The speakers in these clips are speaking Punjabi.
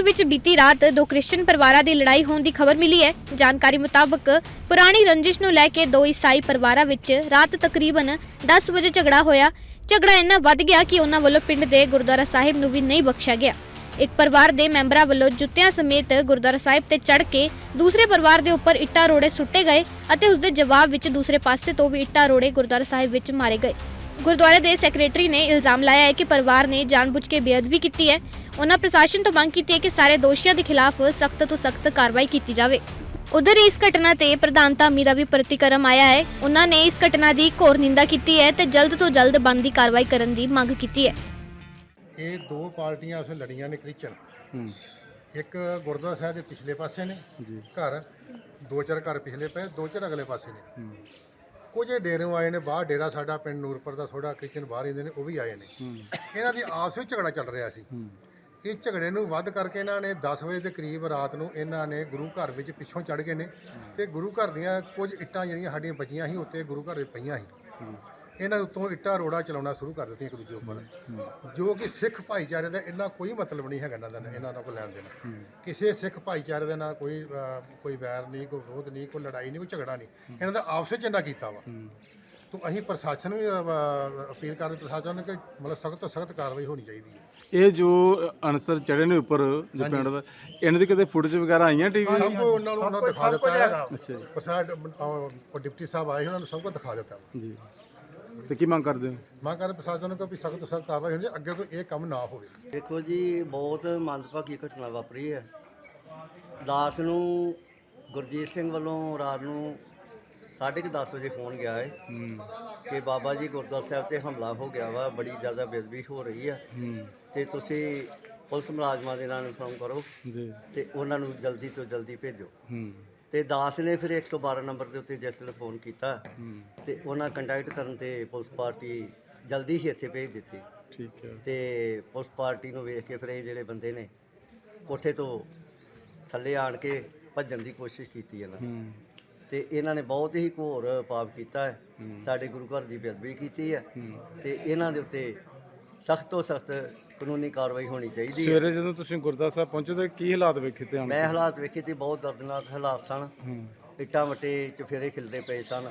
ਅਨੰਦਪੁਰ ਵਿੱਚ ਬੀਤੀ ਰਾਤ ਦੋ ਕ੍ਰਿਸਚੀਅਨ ਪਰਿਵਾਰਾਂ ਦੀ ਲੜਾਈ ਹੋਣ ਦੀ ਖਬਰ ਮਿਲੀ ਹੈ। ਜਾਣਕਾਰੀ ਮੁਤਾਬਕ ਪੁਰਾਣੀ ਰੰਜਿਸ਼ ਨੂੰ ਲੈ ਕੇ ਦੋ ਈਸਾਈ ਪਰਿਵਾਰਾਂ ਵਿੱਚ ਰਾਤ ਤਕਰੀਬਨ 10 ਵਜੇ ਝਗੜਾ ਹੋਇਆ। ਝਗੜਾ ਇੰਨਾ ਵੱਧ ਗਿਆ ਕਿ ਉਹਨਾਂ ਵੱਲੋਂ ਪਿੰਡ ਦੇ ਗੁਰਦੁਆਰਾ ਸਾਹਿਬ ਨੂੰ ਵੀ ਨਹੀਂ ਬਖਸ਼ਿਆ ਗਿਆ। ਇੱਕ ਪਰਿਵਾਰ ਦੇ ਮੈਂਬਰਾਂ ਵੱਲੋਂ ਜੁੱਤਿਆਂ ਸਮੇਤ ਗੁਰਦੁਆਰਾ ਸਾਹਿਬ ਤੇ ਚੜ੍ਹ ਕੇ ਦੂਸਰੇ ਪਰਿਵਾਰ ਦੇ ਉੱਪਰ ਇੱਟਾਂ ਰੋੜੇ ਸੁੱਟੇ ਗਏ ਅਤੇ ਉਸ ਦੇ ਜਵਾਬ ਵਿੱਚ ਦੂਸਰੇ ਪਾਸੇ ਤੋਂ ਵੀ ਇੱਟਾਂ ਰੋੜੇ ਗੁਰਦੁਆਰਾ ਸਾਹਿਬ ਵਿੱਚ ਮਾਰੇ ਗਏ। ਗੁਰਦੁਆਰੇ ਦੇ ਸੈਕਟਰੀ ਨੇ ਇਲਜ਼ਾਮ ਲਾਇਆ ਹੈ ਕਿ ਪਰਿਵਾਰ ਨੇ ਜਾਣਬੁੱਝ ਕੇ ਬੇਅਦਬੀ ਕੀਤੀ ਹੈ। ਉਹਨਾਂ ਪ੍ਰਸ਼ਾਸਨ ਤੋਂ ਮੰਗ ਕੀਤੀ ਹੈ ਕਿ ਸਾਰੇ ਦੋਸ਼ੀਆਂ ਦੇ ਖਿਲਾਫ ਸਖਤ ਤੋਂ ਸਖਤ ਕਾਰਵਾਈ ਕੀਤੀ ਜਾਵੇ। ਉਧਰ ਇਸ ਘਟਨਾ ਤੇ ਪ੍ਰਧਾਨ ਧਾਮੀ ਦਾ ਵੀ ਪ੍ਰਤੀਕਰਮ ਆਇਆ ਹੈ। ਉਹਨਾਂ ਨੇ ਇਸ ਘਟਨਾ ਦੀ ਘੋਰ ਨਿੰਦਾ ਕੀਤੀ ਹੈ ਤੇ ਜਲਦ ਤੋਂ ਜਲਦ ਬਣਦੀ ਕਾਰਵਾਈ ਕਰਨ ਦੀ ਮੰਗ ਕੀਤੀ ਹੈ। ਇਹ ਦੋ ਪਾਰਟੀਆਂ ਉਸੇ ਲੜੀਆਂ ਨੇ ਕ੍ਰਿਸਚਨ ਹੂੰ ਇੱਕ ਗੁਰਦੁਆਰਾ ਸਾਹਿਬ ਦੇ ਪਿਛਲੇ ਪਾਸੇ ਨੇ ਜੀ। ਘਰ। ਦੋ ਚਾਰ ਘਰ ਪਿਛਲੇ ਪਏ ਦੋ ਚਾਰ ਅਗਲੇ ਪਾਸੇ ਨੇ। ਕੁਝ ਡੇਰੋਂ ਆਏ ਨੇ ਬਾਹਰ ਡੇਰਾ ਸਾਡਾ ਪਿੰਡ ਨੂਰਪੁਰ ਦਾ ਥੋੜਾ ਕ੍ਰਿਸਚਨ ਬਾਹਰ ਰਹਿੰਦੇ ਨੇ ਉਹ ਵੀ ਆਏ ਨੇ। ਇਹਨਾਂ ਦੀ ਆਪਸ ਵਿੱਚ ਝਗੜਾ ਚੱਲ ਰਿਹਾ ਸੀ। ਇਹ ਝਗੜੇ ਨੂੰ ਵੱਧ ਕਰਕੇ ਇਹਨਾਂ ਨੇ 10 ਵਜੇ ਦੇ ਕਰੀਬ ਰਾਤ ਨੂੰ ਇਹਨਾਂ ਨੇ ਗੁਰੂ ਘਰ ਵਿੱਚ ਪਿੱਛੋਂ ਚੜ ਗਏ ਨੇ ਤੇ ਗੁਰੂ ਘਰ ਦੀਆਂ ਕੁਝ ਇੱਟਾਂ ਜਿਹੜੀਆਂ ਸਾਡੀਆਂ ਬਚੀਆਂ ਸੀ ਉੱਤੇ ਗੁਰੂ ਘਰ ਵਿੱਚ ਪਈਆਂ ਸੀ। ਇਹਨਾਂ ਉੱਤੋਂ ਇੱਟਾਂ ਰੋੜਾ ਚਲਾਉਣਾ ਸ਼ੁਰੂ ਕਰ ਦਿੱਤੀਆਂ ਇੱਕ ਦੂਜੇ ਉੱਪਰ। ਜੋ ਕਿ ਸਿੱਖ ਭਾਈਚਾਰੇ ਦਾ ਇੰਨਾ ਕੋਈ ਮਤਲਬ ਨਹੀਂ ਹੈਗਾ ਇਹਨਾਂ ਦਾ ਇਹਨਾਂ ਦਾ ਕੋਈ ਲੈਣ ਦੇਣਾ। ਕਿਸੇ ਸਿੱਖ ਭਾਈਚਾਰੇ ਦੇ ਨਾਲ ਕੋਈ ਕੋਈ ਵੈਰ ਨਹੀਂ, ਕੋਈ ਵਿਰੋਧ ਨਹੀਂ, ਕੋਈ ਲੜਾਈ ਨਹੀਂ, ਕੋਈ ਝਗੜਾ ਨਹੀਂ। ਇਹਨਾਂ ਦਾ ਆਪਸ ਵਿੱਚ ਇੰਨਾ ਕੀਤਾ ਵਾ। ਤੋਂ ਅਸੀਂ ਪ੍ਰਸ਼ਾਸਨ ਨੂੰ ਵੀ ਅਪੀਲ ਕਰਦੇ, ਪ੍ਰਸ਼ਾਸਨ ਨੂੰ ਕਿ ਮਤਲਬ ਸਖਤ ਤੋਂ ਸਖਤ ਕਾਰਵਾਈ ਹੋਣੀ ਚਾਹੀਦੀ ਹੈ। ਇਹ ਜੋ ਅਨਸਰ ਚੜੇ ਨੇ ਉੱਪਰ ਜੋ ਪਿੰਡ ਦਾ ਇਹਨਾਂ ਦੀ ਕਿਤੇ ਫੁਟੇਜ ਵਗੈਰਾ ਆਈਆਂ ਟੀਵੀ ਸਭ ਕੁਝ ਉਹਨਾਂ ਨੂੰ ਉਹਨਾਂ ਦਿਖਾ ਦਿੱਤਾ ਹੈ ਅੱਛਾ ਜੀ। ਪ੍ਰਸ਼ਾਸਨ ਉਹ ਡਿਪਟੀ ਸਾਹਿਬ ਆਏ ਸੀ, ਉਹਨਾਂ ਨੂੰ ਸਭ ਕੁਝ ਦਿਖਾ ਦਿੱਤਾ। ਜੀ। ਤੇ ਕੀ ਮੰਗ ਕਰਦੇ ਹੋ? ਮੈਂ ਕਹਿੰਦਾ ਪ੍ਰਸ਼ਾਸਨ ਨੂੰ ਕਿ ਵੀ ਸਖਤ ਤੋਂ ਸਖਤ ਕਾਰਵਾਈ ਹੋਣੀ ਚਾਹੀਦੀ ਅੱਗੇ ਤੋਂ ਇਹ ਕੰਮ ਨਾ ਹੋਵੇ। ਦੇਖੋ ਜੀ ਬਹੁਤ ਮੰਦਭਾਗੀ ਘਟਨਾ ਵਾਪਰੀ ਹੈ। ਦਾਸ ਨੂੰ ਗੁਰਜੀਤ ਸਿੰਘ ਵੱਲੋਂ ਰਾਤ ਨੂੰ 10:30 ਵਜੇ ਫੋਨ ਗਿਆ ਹੈ। ਕਿ ਬਾਬਾ ਜੀ ਗੁਰਦੁਆਰਾ ਸਾਹਿਬ ਤੇ ਹਮਲਾ ਹੋ ਗਿਆ ਵਾ ਬੜੀ ਜ਼ਿਆਦਾ ਬੇਅਦਬੀ ਹੋ ਰਹੀ ਹੂੰ। ਤੇ ਤੁਸੀਂ ਪੁਲਿਸ ਮੁਲਾਜ਼ਮਾਂ ਦੇ ਨਾਲ ਇਨਫੋਰਮ ਕਰੋ ਜੀ। ਤੇ ਉਹਨਾਂ ਨੂੰ ਜਲਦੀ ਤੋਂ ਜਲਦੀ ਭੇਜੋ। ਤੇ ਦਾਸ ਨੇ ਫਿਰ 112 ਨੰਬਰ ਦੇ ਉੱਤੇ ਜਿਸ ਵੇਲੇ ਫੋਨ ਕੀਤਾ ਤੇ ਉਹਨਾਂ ਕੰਟੈਕਟ ਕਰਨ ਤੇ ਪੁਲਿਸ ਪਾਰਟੀ ਜਲਦੀ ਹੀ ਇੱਥੇ ਭੇਜ ਦਿੱਤੀ। ਠੀਕ ਹੈ। ਤੇ ਪੁਲਿਸ ਪਾਰਟੀ ਨੂੰ ਵੇਖ ਕੇ ਫਿਰ ਇਹ ਜਿਹੜੇ ਬੰਦੇ ਨੇ ਕੋਠੇ ਤੋਂ ਥੱਲੇ ਆਣ ਕੇ ਭੱਜਣ ਦੀ ਕੋਸ਼ਿਸ਼ ਕੀਤੀ ਇਹਨਾਂ ਨੇ। ਤੇ ਇਹਨਾਂ ਨੇ ਬਹੁਤ ਹੀ ਘੋਰ ਪਾਪ ਕੀਤਾ ਹੈ। ਸਾਡੇ ਗੁਰੂ ਘਰ ਦੀ ਬੇਅਦਬੀ ਕੀਤੀ ਹੈ। ਤੇ ਇਹਨਾਂ ਦੇ ਉੱਤੇ ਸਖਤ ਤੋਂ ਸਖਤ ਕਾਨੂੰਨੀ ਕਾਰਵਾਈ ਹੋਣੀ ਚਾਹੀਦੀ ਹੈ। ਸਵੇਰੇ ਜਦੋਂ ਤੁਸੀਂ ਗੁਰਦਾਸ ਸਾਹਿਬ ਪਹੁੰਚੇ ਤਾਂ ਕੀ ਹਾਲਾਤ ਵੇਖੇ ਤੇ ਮੈਂ ਹਾਲਾਤ ਵੇਖੇ ਤੇ ਬਹੁਤ ਦਰਦਨਾਕ ਹਾਲਾਤ ਸਨ। ਇੱਟਾਂ ਵੱਟੇ ਚਫੇਰੇ ਖਿਲਦੇ ਪਏ ਸਨ।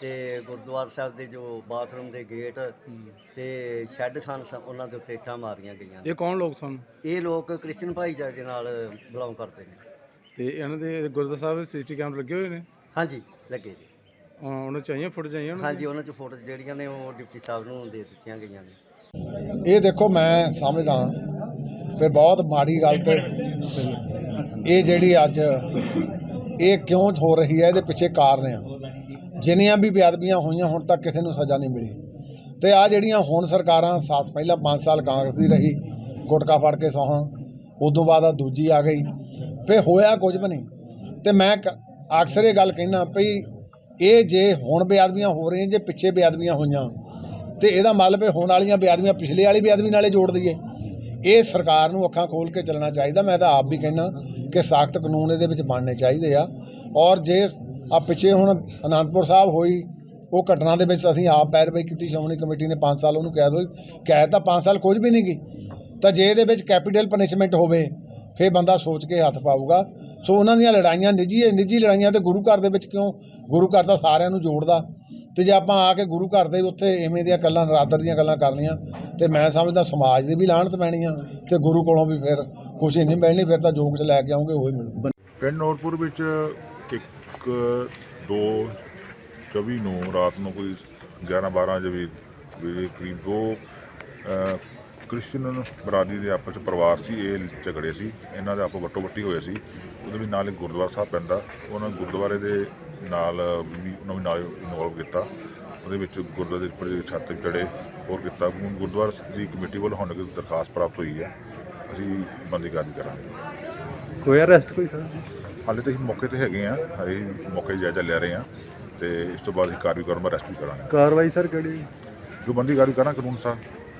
ਤੇ ਗੁਰਦੁਆਰਾ ਸਾਹਿਬ ਦੇ ਜੋ ਬਾਥਰੂਮ ਦੇ ਗੇਟ ਤੇ ਸ਼ੈੱਡ ਸਨ ਉਹਨਾਂ ਦੇ ਉੱਤੇ ਇੱਟਾਂ ਮਾਰੀਆਂ ਗਈਆਂ। ਇਹ ਕੌਣ ਲੋਕ ਸਨ? ਇਹ ਲੋਕ ਕ੍ਰਿਸਚਨ ਭਾਈਚਾਰੇ ਦੇ ਨਾਲ ਬਿਲੋਂਗ ਕਰਦੇ ਨੇ। ਤੇ ਇਹਨਾਂ ਦੇ ਗੁਰਦਾਸ ਸਾਹਿਬ ਦੇ ਸੀਸੀ ਕੈਮਰੇ ਲੱਗੇ ਹੋਏ ਨੇ? ਹਾਂਜੀ ਲੱਗੇ ਜੀ। ਅਹ ਉਹਨਾਂ ਚਾਹੀਏ ਫੁਟੇਜ ਆਈਆਂ ਉਹਨਾਂ ਹਾਂਜੀ ਉਹਨਾਂ ਚ ਫੋਟੋ ਜਿਹੜੀਆਂ ਨੇ ਉਹ ਡਿਪਟੀ ਸਾਹਿਬ ਨੂੰ ਦੇ ਦਿੱਤੀਆਂ ਗਈਆਂ ਨੇ। ਇਹ ਦੇਖੋ ਮੈਂ ਸਮਝਦਾ ਵੀ ਬਹੁਤ ਮਾੜੀ ਗੱਲ ਤੇ ਇਹ ਜਿਹੜੀ ਅੱਜ ਇਹ ਕਿਉਂ ਹੋ ਰਹੀ ਹੈ ਇਹਦੇ ਪਿੱਛੇ ਕਾਰਨ ਆ। ਜਿੰਨੀਆਂ ਵੀ ਬੇਅਦਬੀਆਂ ਹੋਈਆਂ ਹੁਣ ਤੱਕ ਕਿਸੇ ਨੂੰ ਸਜ਼ਾ ਨਹੀਂ ਮਿਲੀ। ਤੇ ਆ ਜਿਹੜੀਆਂ ਹੁਣ ਸਰਕਾਰਾਂ ਸਾਥ ਪਹਿਲਾਂ 5 ਸਾਲ ਕਾਂਗਰਸ ਦੀ ਰਹੀ ਗੁਟਕਾ ਫੜ ਕੇ ਸੌਹਾਂ ਉਦੋਂ ਬਾਅਦ ਆ ਦੂਜੀ ਆ ਗਈ ਫੇ ਹੋਇਆ ਕੁਝ ਵੀ ਨਹੀਂ। ਤੇ ਮੈਂ ਕ- ਅਕਸਰ ਇਹ ਗੱਲ ਕਹਿਣਾ ਵੀ ਇਹ ਜੇ ਹੁਣ ਬੇਅਦਬੀਆਂ ਹੋ ਰਹੀਆਂ, ਜੇ ਪਿੱਛੇ ਬੇਅਦਬੀਆਂ ਹੋਈਆਂ, ਤੇ ਇਹਦਾ ਮਤਲਬ ਇਹ ਹੋਣ ਵਾਲੀਆਂ ਬੇਅਦਬੀਆਂ ਪਿਛਲੇ ਵਾਲੀ ਬੇਅਦਬੀ ਨਾਲੇ ਜੋੜ ਦਈਏ। ਇਹ ਸਰਕਾਰ ਨੂੰ ਅੱਖਾਂ ਖੋਲ ਕੇ ਚੱਲਣਾ ਚਾਹੀਦਾ, ਮੈਂ ਤਾਂ ਆਪ ਵੀ ਕਹਿਣਾ ਕਿ ਸਖਤ ਕਾਨੂੰਨ ਇਹਦੇ ਵਿੱਚ ਬਣਨੇ ਚਾਹੀਦੇ ਆ। ਔਰ ਜੇ ਆ ਪਿੱਛੇ ਹੁਣ ਅਨੰਦਪੁਰ ਸਾਹਿਬ ਹੋਈ, ਉਹ ਘਟਨਾ ਦੇ ਵਿੱਚ ਅਸੀਂ ਆਪ ਪੈਰਵਾਈ ਕੀਤੀ, ਸ਼੍ਰੋਮਣੀ ਕਮੇਟੀ ਨੇ 5 ਸਾਲ ਉਹਨੂੰ ਕੈਦ ਹੋਈ ਕੈਦ ਤਾਂ 5 ਸਾਲ ਕੁਝ ਵੀ ਨਹੀਂ ਗਈ ਤਾਂ ਜੇ ਇਹਦੇ ਵਿੱਚ ਕੈਪੀਟਲ ਪਨਿਸ਼ਮੈਂਟ ਹੋਵੇ ਫਿਰ ਬੰਦਾ ਸੋਚ ਕੇ ਹੱਥ ਪਾਊਗਾ। ਸੋ ਉਹਨਾਂ ਦੀਆਂ ਲੜਾਈਆਂ ਨਿੱਜੀ ਨਿੱਜੀ ਲੜਾਈਆਂ ਤੇ ਗੁਰੂ ਘਰ ਦੇ ਵਿੱਚ ਕਿਉਂ? ਗੁਰੂ ਘਰ ਤਾਂ ਸਾਰਿਆਂ ਨੂੰ ਜੋੜਦਾ। ਤੇ ਜੇ ਆਪਾਂ ਆ ਕੇ ਗੁਰੂ ਘਰ ਦੇ ਉੱਥੇ ਐਵੇਂ ਦੀਆਂ ਗੱਲਾਂ, ਨਰਾਦਰ ਦੀਆਂ ਗੱਲਾਂ ਕਰਨੀਆਂ, ਤੇ ਮੈਂ ਸਮਝਦਾ ਸਮਾਜ ਦੀ ਵੀ ਲਾਹਣਤ ਪੈਣੀ ਆ, ਤੇ ਗੁਰੂ ਕੋਲੋਂ ਵੀ ਫਿਰ ਖੁਸ਼ੀ ਨਹੀਂ ਮਿਲਣੀ, ਫਿਰ ਤਾਂ ਜੋ 'ਚ ਲੈ ਕੇ ਆਉਂਗੇ, ਉਹੀ ਮਿਲੂ। ਪਿੰਡ ਨੋਟਪੁਰ ਵਿੱਚ ਇੱਕ, ਦੋ 24 ਨੂੰ ਰਾਤ ਨੂੰ ਕੋਈ 11 12 ਵਜੇ ਕਰੀਬ ਦੋ ਅਹ, ਕ੍ਰਿਸਚਨ ਬਰਾਦਰੀ ਦੇ ਆਪਸ ਵਿੱਚ ਪਰਿਵਾਰ ਸੀ ਇਹ ਝਗੜੇ ਸੀ ਇਹਨਾਂ ਦੇ ਆਪੋ ਵੱਟੋ ਵੱਟੀ ਹੋਏ ਸੀ। ਉਹਦੇ ਵੀ ਨਾਲ ਇੱਕ ਗੁਰਦੁਆਰਾ ਸਾਹਿਬ ਪੈਂਦਾ ਉਹਨਾਂ ਗੁਰਦੁਆਰੇ ਦੇ ਨਾਲ ਵੀ ਉਹਨਾਂ ਵੀ ਨਾਲ ਇਨਵੋਲਵ ਕੀਤਾ। ਉਹਦੇ ਵਿੱਚ ਗੁਰਦੁਆਰੇ ਦੇ ਉੱਪਰ ਛੱਤ ਚੜੇ ਹੋਰ ਕੀਤਾ। ਗੁਰਦੁਆਰਾ ਦੀ ਕਮੇਟੀ ਵੱਲੋਂ ਹੁਣ ਇੱਕ ਦਰਖਾਸਤ ਪ੍ਰਾਪਤ ਹੋਈ ਹੈ ਅਸੀਂ ਬੰਦੀ ਕਾਰਵਾਈ ਕਰਾਂਗੇ। ਕੋਈ ਅਰੈਸਟ ਕੋਈ ਸਰ? ਹਾਲੇ ਤਾਂ ਅਸੀਂ ਮੌਕੇ ਤੇ ਹੈਗੇ ਆ ਹਰੇ ਮੌਕੇ ਜਾਇਜ਼ਾ ਲੈ ਰਹੇ ਆ ਤੇ ਇਸ ਤੋਂ ਬਾਅਦ ਅਸੀਂ ਕਾਰਵਾਈ ਕਰਨ ਬਾਅਦ ਅਰੈਸਟ ਵੀ ਕਰਾਂਗੇ। ਕਾਰਵਾਈ ਸਰ ਕਿਹੜੀ? ਜੋ ਬੰਦੀ ਕਾਰਵਾਈ ਕਰਾਂ ਕਾਨੂੰਨ ਸਾਹਿਬ